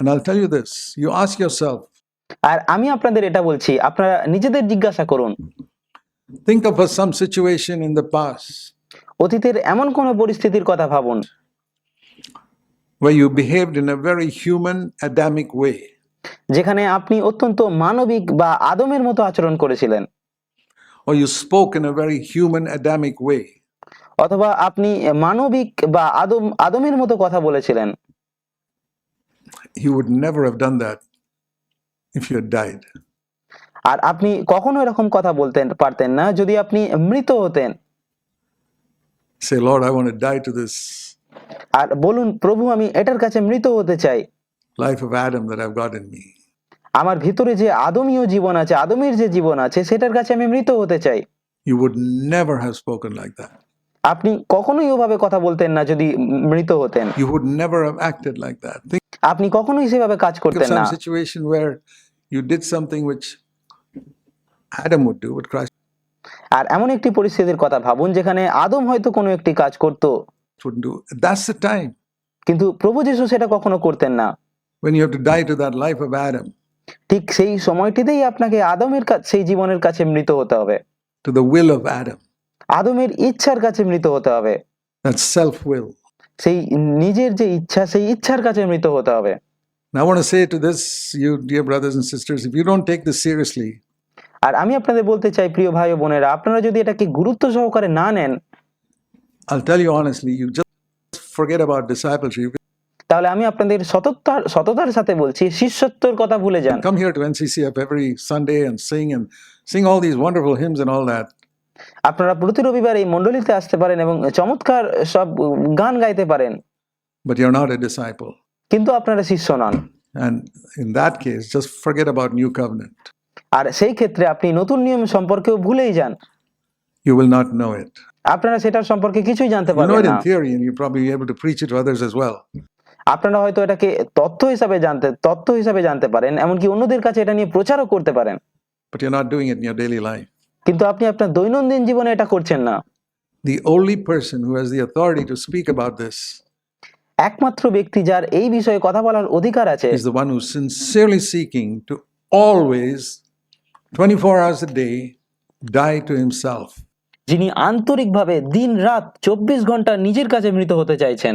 And I'll tell you this you ask yourself, আর আমি আপনাদের এটা বলছি আপনারা নিজেদের জিজ্ঞাসা করুন think of some situation in the past অতীতের এমন কোনো পরিস্থিতির কথা ভাবুন where you behaved in a very human, Adamic way. যেখানে আপনি অত্যন্ত মানবিক বা আদমের মতো আচরণ করেছিলেন or you spoke in a very human Adamic way, অথবা আপনি মানবিক বা আদম আদমের মতো কথা বলেছিলেন you would never have done that if you had died. আর আপনি কখনো এরকম কথা বলতেন পারতেন না যদি আপনি মৃত হতেন Say, Lord, I want to die to this আর বলুন প্রভু আমি এটার কাছে মৃত হতে চাই life of Adam that I've got in me. আমার ভিতরে যে আদমীয় জীবন আছে আদমের যে জীবন আছে সেটার কাছে আমি মৃত হতে চাই You would never have spoken like that. আপনি কখনোই ওভাবে কথা বলতেন না যদি মৃত হতেন You would never have acted like that. আপনি কখনো সেভাবে কাজ করতেন না। Situation were you did something which Adam would do but Christ আর এমন একটি পরিস্থিতির কথা ভাবুন যেখানে আদম হয়তো কোনো একটি কাজ করত। দ্যাটস দ্য টাইম কিন্তু প্রভু যিশু সেটা কখনো করতেন না। when you have to die to that life of adam ঠিক সেই সময়widetildeই আপনাকে আদমের কাছে সেই জীবনের কাছে মৃত হতে হবে। to the will of adam. আদমের ইচ্ছার কাছে মৃত হতে হবে। That's self will সেই নিজের যে ইচ্ছা সেই ইচ্ছার কাছে মৃত হতে হবে And I want to say to this, you dear brothers and sisters, if you don't take this seriously, আর আমি আপনাদের বলতে চাই প্রিয় ভাই ও বোনেরা আপনারা যদি এটাকে গুরুত্ব সহকারে না নেন I'll tell you honestly, you just forget about discipleship. তাহলে আমি আপনাদের সততার সততার সাথে বলছি শিষ্যত্বর কথা ভুলে যান Come here to NCCF every Sunday and sing and sing all these wonderful hymns and all that. আপনারা প্রতি রবিবার এই মণ্ডলীতে আসতে পারেন এবং চমৎকার সব গান গাইতে পারেন but you're not a disciple. কিন্তু আপনারা শিষ্য নন And in that case, just forget about new covenant. আর সেই ক্ষেত্রে আপনি নতুন নিয়ম সম্পর্কেও ভুলেই যান You will not know it. আপনারা সেটার সম্পর্কে কিছুই জানতে You know পারবেন না in theory, and you'll probably be able to preach it to others as well. আপনারা হয়তো এটাকে তথ্য হিসাবে জানতে তথ্য হিসাবে জানতে পারেন এমনকি অন্যদের কাছে এটা নিয়ে প্রচারও করতে পারেন But you're not doing it in your daily life. কিন্তু আপনি আপনার দৈনন্দিন জীবনে এটা করছেন না The only person who has the authority to speak about this একমাত্র ব্যক্তি যার এই বিষয়ে কথা বলার অধিকার আছে is the one who's sincerely seeking to always, 24 hours a day, die to himself. যিনি আন্তরিকভাবে দিন রাত চব্বিশ ঘণ্টা নিজের কাছে মৃত হতে চাইছেন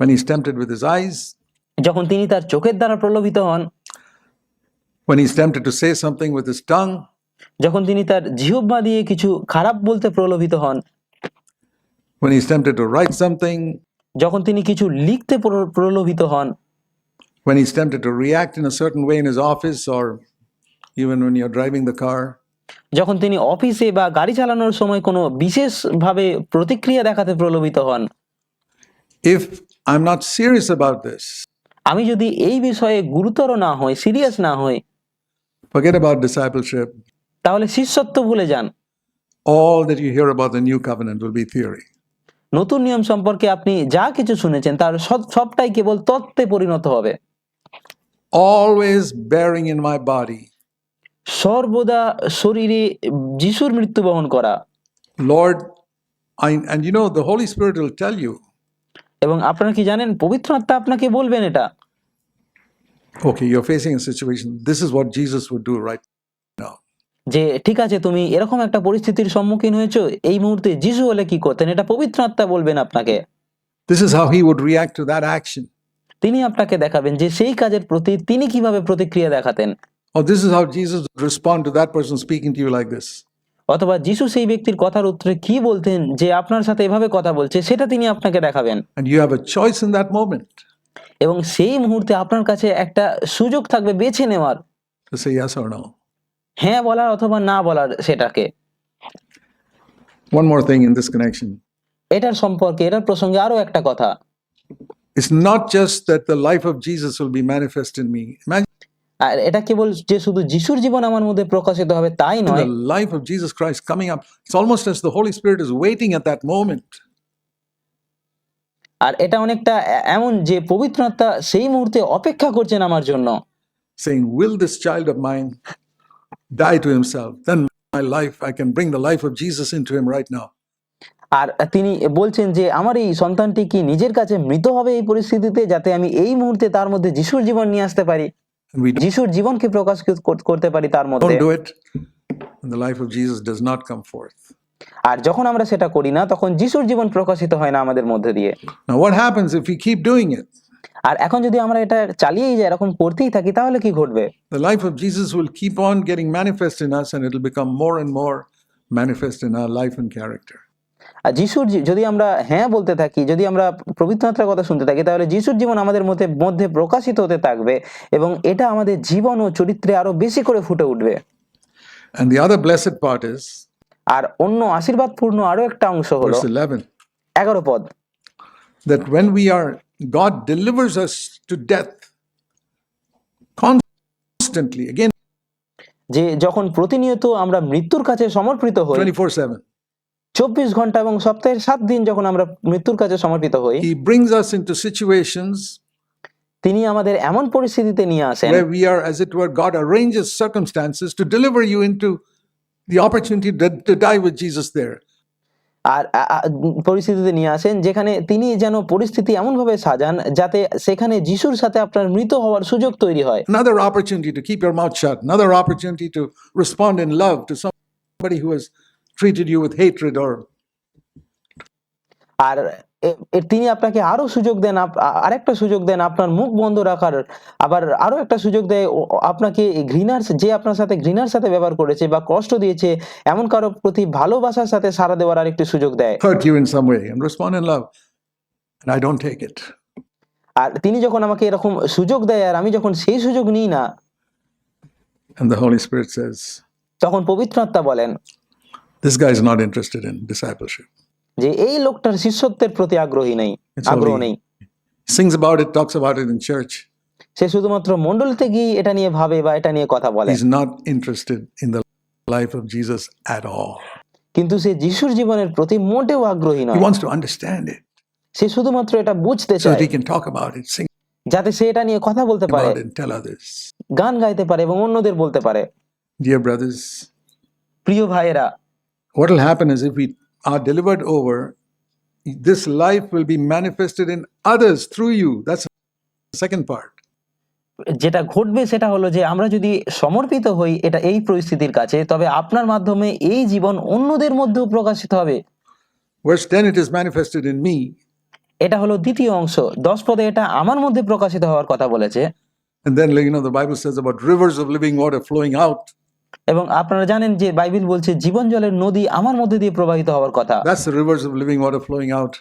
When he's tempted with his eyes, যখন তিনি তার চোখের দ্বারা প্রলোভিত হন when he's tempted to say something with his tongue, যখন তিনি তার জিহ্বা দিয়ে কিছু খারাপ বলতে প্রলোভিত হন when he's tempted to write something, যখন তিনি কিছু লিখতে প্রলোভিত হন when he's tempted to react in a certain way in his office or even when you're driving the car, যখন তিনি অফিসে বা গাড়ি চালানোর সময় কোনো বিশেষভাবে প্রতিক্রিয়া দেখাতে প্রলোভিত হন if I'm not serious about this, আমি যদি এই বিষয়ে গুরুতর না হই সিরিয়াস না হই forget about discipleship. তাহলে শিষ্যত্ব ভুলে যান All that you hear about the new covenant will be theory. নতুন নিয়ম সম্পর্কে আপনি যা কিছু শুনেছেন তার সবটাই কেবল তত্ত্বে পরিণত হবে Always bearing in my body, সর্বদা শরীরে যিশুর মৃত্যু বহন করা Lord, I, and you know, the Holy Spirit will tell you, এবং আপনারা কি জানেন পবিত্র আত্মা আপনাকে বলবেন এটা okay, you're facing a situation. This is what Jesus would do right. যে ঠিক আছে তুমি এরকম একটা পরিস্থিতির সম্মুখীন হয়েছো এই মুহূর্তে যিশু হলে কি করতেন এটা পবিত্র আত্মা বলবেন আপনাকে This is how he would react to that action. তিনি আপনাকে দেখাবেন যে সেই কাজের প্রতি তিনি কীভাবে প্রতিক্রিয়া দেখাতেন Or this is how Jesus would respond to that person speaking to you like this. অথবা যিশু সেই ব্যক্তির কথার উত্তরে কি বলতেন যে আপনার সাথে এভাবে কথা বলছে সেটা তিনি আপনাকে দেখাবেন And you have a choice in that moment এবং সেই মুহূর্তে আপনার কাছে একটা সুযোগ থাকবে বেছে নেওয়ার to say yes or no. হ্যাঁ বলার অথবা না বলার সেটাকে One more thing in this connection. এটার সম্পর্কে এটার প্রসঙ্গে আরও একটা কথা It's not just that the life of Jesus will be manifest in me. Imagine আর এটা কেবল যে শুধু যিশুর জীবন আমার মধ্যে প্রকাশিত হবে তাই নয় the life of Jesus Christ coming up. It's almost as the Holy Spirit is waiting at that moment. আর এটা অনেকটা এ- এমন যে পবিত্র আত্মা সেই মুহূর্তে অপেক্ষা করছেন আমার জন্য saying, Will this child of mine die to himself then my life i can bring the life of jesus into him right now. আর তিনি বলছেন যে আমার এই সন্তানটি কি নিজের কাছে মৃত হবে এই পরিস্থিতিতে যাতে আমি এই মুহূর্তে তার মধ্যে যিশুর জীবন নিয়ে আসতে পারি? যিশুর জীবনকে প্রকাশ করতে পারি তার মধ্যে? the life of jesus does not come forth. আর যখন আমরা সেটা করি না তখন যিশুর জীবন প্রকাশিত হয় না আমাদের মধ্যে দিয়ে। What happens if we আর এখন যদি আমরা এটা চালিয়েই যাই এরকম করতেই থাকি তাহলে কি ঘটবে? The life life of Jesus will keep on getting manifest in us, and it'll become more and more manifest in our life and character. আর যিশুর যদি আমরা হ্যাঁ বলতে থাকি যদি আমরা পবিত্রতার কথা শুনতে থাকি তাহলে যিশুর জীবন আমাদের মধ্যে মধ্যে প্রকাশিত হতে থাকবে এবং এটা আমাদের জীবন ও চরিত্রে আরও বেশি করে ফুটে উঠবে। And the other blessed part is আর অন্য আশীর্বাদপূর্ণ আরও একটা অংশ হলো verse 11 এগারো পদ। That when we are, God delivers us to death constantly, again, যে যখন প্রতিনিয়ত আমরা মৃত্যুর কাছে সমর্পিত হই 24 7. চব্বিশ ঘণ্টা এবং সপ্তাহের সাত দিন যখন আমরা মৃত্যুর কাছে সমর্পিত হই He brings us into situations তিনি আমাদের এমন পরিস্থিতিতে নিয়ে আসেন where we are, as it were, God arranges circumstances to deliver you into the opportunity to, to die with Jesus there. আর পরিস্থিতিতে নিয়ে আসেন যেখানে তিনি যেন পরিস্থিতি এমনভাবে সাজান যাতে সেখানে যিশুর সাথে আপনার মৃত হওয়ার সুযোগ তৈরি হয় Another opportunity to keep your mouth shut, another opportunity to respond in love to somebody who has treated you with hatred or আর তিনি আপনাকে আরও সুযোগ দেন আরেকটা সুযোগ দেন আপনার মুখ বন্ধ রাখার আবার আরও একটা সুযোগ দেয় আপনাকে ঘৃণার যে আপনার সাথে ঘৃণার সাথে ব্যবহার করেছে বা কষ্ট দিয়েছে এমন কারও প্রতি ভালোবাসার সাথে সাড়া দেওয়ার আরেকটি সুযোগ দেয় hurt you in some way and respond in love. And I don't take it. আর তিনি যখন আমাকে এরকম সুযোগ দেয় আর আমি যখন সেই সুযোগ নিই না And the Holy Spirit says, তখন পবিত্র আত্মা বলেন This guy is not interested in discipleship. যে এই লোকটার শিষ্যত্বের প্রতি আগ্রহী নেই আগ্রহ নেই Sings about it, talks about it in church. সে শুধুমাত্র মন্ডলিতে গিয়ে এটা নিয়ে ভাবে বা এটা নিয়ে কথা বলে He's not interested in the life of Jesus at all. কিন্তু সে যিশুর জীবনের প্রতি মোটেও আগ্রহী নয় He wants to understand it সে শুধুমাত্র এটা বুঝতে so চায় that he can talk about it, sing যাতে সে এটা নিয়ে কথা বলতে পারে. গান গাইতে পারে এবং অন্যদের বলতে পারে Dear brothers, প্রিয় ভাইয়েরা what will happen is if we are delivered over, this life will be manifested in others through you. That's the second part. যেটা ঘটবে সেটা হলো যে আমরা যদি সমর্পিত হই এটা এই পরিস্থিতির কাছে তবে আপনার মাধ্যমে এই জীবন অন্যদের মধ্যেও প্রকাশিত হবে Verse 10 it is manifested in me. এটা হলো দ্বিতীয় অংশ দশ পদে এটা আমার মধ্যে প্রকাশিত হওয়ার কথা বলেছে And then, you know, the Bible says about rivers of living water flowing out. এবং আপনারা জানেন যে বাইবেল বলছে জীবন জলের নদী আমার মধ্যে দিয়ে প্রবাহিত হওয়ার কথা। Rivers of living water flowing out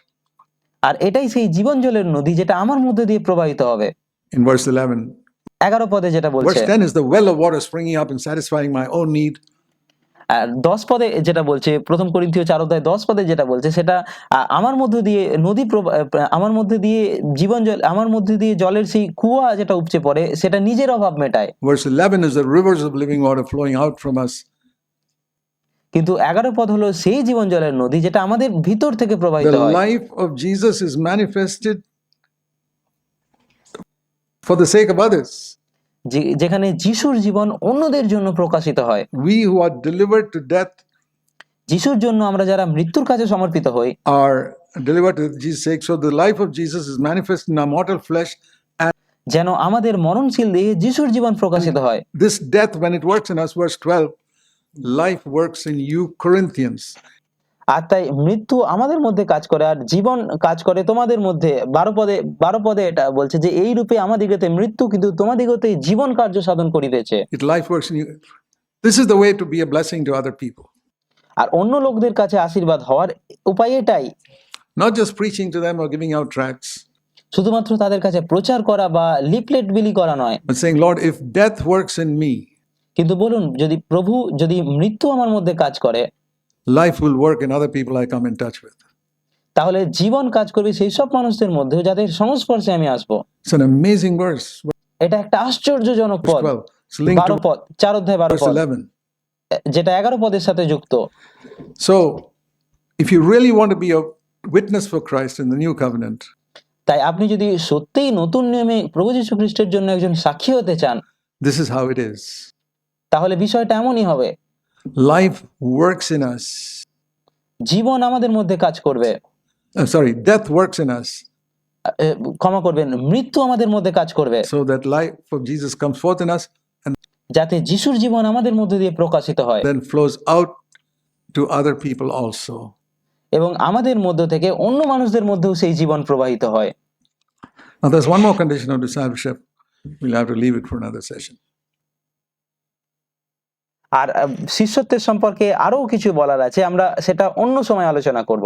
আর এটাই সেই জীবন জলের নদী যেটা আমার মধ্যে দিয়ে প্রবাহিত হবে। এগারো ভার্স পদে যেটা বলছে ভার্স 10 ইজ দ্য ওয়েল আর দশ পদে যেটা বলছে প্রথম করিন্থীয় চার অধ্যায় দশ পদে যেটা বলছে সেটা আমার মধ্যে দিয়ে নদী আমার মধ্যে দিয়ে জীবন জল আমার মধ্যে দিয়ে জলের সেই কুয়া যেটা উপচে পড়ে সেটা নিজের অভাব মেটায় Verse 11 is the rivers of living water flowing out from us. কিন্তু এগারো পদ হলো সেই জীবন জলের নদী যেটা আমাদের ভিতর থেকে প্রবাহিত হয় life of Jesus is manifested for the sake of others. যেখানে যিশুর জীবন অন্যদের জন্য প্রকাশিত হয় We who are delivered to death যিশুর জন্য আমরা যারা মৃত্যুর কাছে সমর্পিত হই are delivered to Jesus' sake. So the life of Jesus is manifest in our mortal flesh. And যেন আমাদের মরণশীল দেহে যিশুর জীবন প্রকাশিত হয় this death, when it works in us, verse 12, life works in you, Corinthians. আর তাই মৃত্যু আমাদের মধ্যে কাজ করে আর জীবন কাজ করে তোমাদের মধ্যে। বারো পদে বারো পদে এটা বলছে যে এই রূপে আমাদিগতে মৃত্যু কিন্তু তোমাদিগতে জীবন কার্য সাধন করিতেছে। Is the way to be a blessing to আর অন্য লোকদের কাছে আশীর্বাদ হওয়ার উপায় এটাই। Not just preaching to them or giving out tracts, শুধুমাত্র তাদের কাছে প্রচার করা বা লিফলেট বিলি করা নয়। But saying, Lord, if death works in me, কিন্তু বলুন যদি প্রভু যদি মৃত্যু আমার মধ্যে কাজ করে life will work in other people I come in touch with. তাহলে জীবন কাজ করবে সেই সব মানুষদের মধ্যে যাদের সংস্পর্শে আমি আসব It's an amazing verse. এটা একটা আশ্চর্যজনক Verse পদ 12. It's linked বারো to পদ চার অধ্যায় বারো verse পদ 11. যেটা এগারো পদের সাথে যুক্ত So, if you really want to be a witness for Christ in the new covenant, তাই আপনি যদি সত্যিই নতুন নিয়মে প্রভু যীশু খ্রিস্টের জন্য একজন সাক্ষী হতে চান this is how it is. তাহলে বিষয়টা এমনই হবে Life works in us জীবন আমাদের মধ্যে কাজ করবে Uh, sorry, death works in us এ, ক্ষমা করবেন মৃত্যু আমাদের মধ্যে কাজ করবে so that life of Jesus comes forth in us and যাতে যিশুর জীবন আমাদের মধ্যে দিয়ে প্রকাশিত হয় then flows out to other people also. এবং আমাদের মধ্য থেকে অন্য মানুষদের মধ্যেও সেই জীবন প্রবাহিত হয় Now, there's one more condition of discipleship. We'll have to leave it for another session. আর শিষ্যত্বের সম্পর্কে আরও কিছু বলার আছে আমরা সেটা অন্য সময় আলোচনা করব।